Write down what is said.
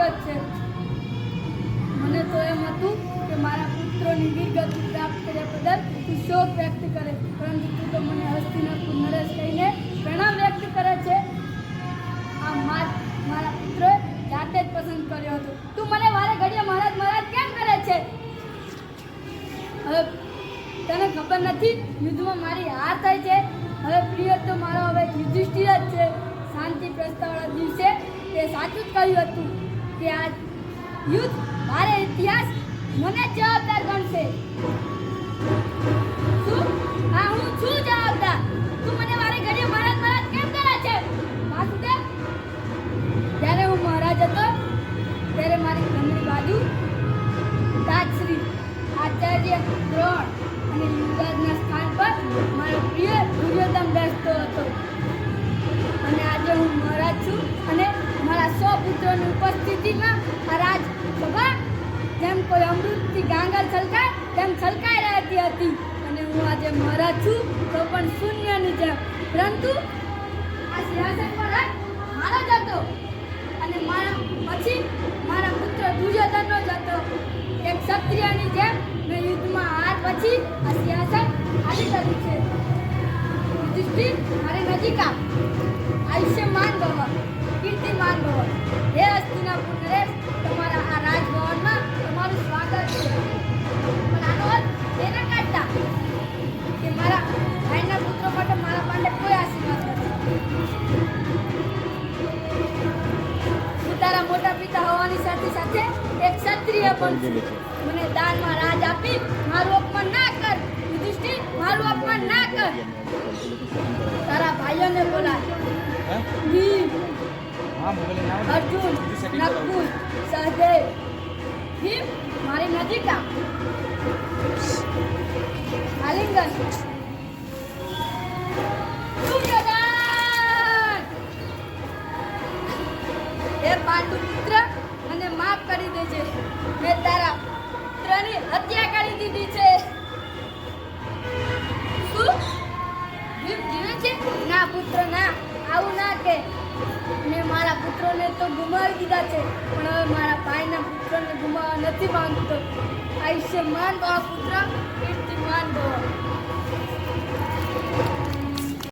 તારું છે. મને તો એમ હતું કે મારા પુત્રોની વીરગતિ પ્રાપ્ત કર્યા બદલ તું શોક વ્યક્ત કરે. પરંતુ તું તો મને હસ્તિનાપુર નરેશ કહીને પ્રણામ વ્યક્ત કરે છે. આ માર મારા પુત્રોએ જાતે જ પસંદ કર્યો હતો. તું મને વારે ઘડીએ મહારાજ મહારાજ કેમ કરે છે? હવે તને ખબર નથી, યુદ્ધમાં મારી હાર થાય છે? હવે પ્રિય, તો મારો હવે યુધિષ્ઠિર જ છે. શાંતિ પ્રસ્તાવના દિવસે તે સાચું જ કહ્યું હતું. કે યુદ્ધ મારે ઇતિહાસ, મને જવાબદાર ગણશે. શું? હા, હું છું જવાબદાર. તું મને વારે ઘડીએ મહારાજ મહારાજ કેમ કરે છે? જ્યારે હું મહારાજ હતો, ત્યારે મારી જમણી બાજુ તાજશ્રી આચાર્ય દ્રોણ અને યુવરાજના સ્થાન પર ઉપસ્થિતિમાં આ રાજસભા જેમ કોઈ અમૃતથી ગાંગલ છલકાય, તેમ છલકાઈ રહેતી હતી. અને હું આજે મહારાજ છું, તો પણ શૂન્યની જેમ. પરંતુ આ સિંહાસન પર મારો જ હતો. અને મારા પછી મારા પુત્ર દુર્યોધનનો જ હતો. એક ક્ષત્રિયની જેમ મેં યુદ્ધમાં હાર પછી આ સિંહાસન ખાલી કર્યું છે. યુધિષ્ઠિર, મારી નજીક આયુષ્યમાન ભવ. હે હસ્તિનાપુર નરેશ તમારા આ રાજભવનમાં તમારું સ્વાગત છે. પણ આનો અર્થ એ ના કાઢતા કે મારા ભાઈના પુત્રો માટે મારા પાસે કોઈ આશીર્વાદ નથી. તારા મોટા પિતા હોવાની સાથે સાથે એક ક્ષત્રિય પણ છું. મને દાનમાં રાજ આપી મારું અપમાન ના કર. યુધિષ્ઠિર મારું અપમાન ના કર. તારા ભાઈઓને બોલાય. અર્જુન, નકુલ, સહદેવ, ભીમ, મારી નજીક આલિંગન. હે પાંડુ પુત્ર મને માફ કરી દેજે. મેં તારા પુત્રની હત્યા કરી દીધી છે. શું? જીવે છે? ના, પુત્ર, ના. આવું ના કે. મેં મારા પુત્રોને તો ગુમાવી દીધા છે. પણ હવે મારા ભાઈના પુત્રોને ગુમાવવા નથી માંગતો. આયુષ્યમાન ભવ પુત્ર, કીર્તિમાન ભવ.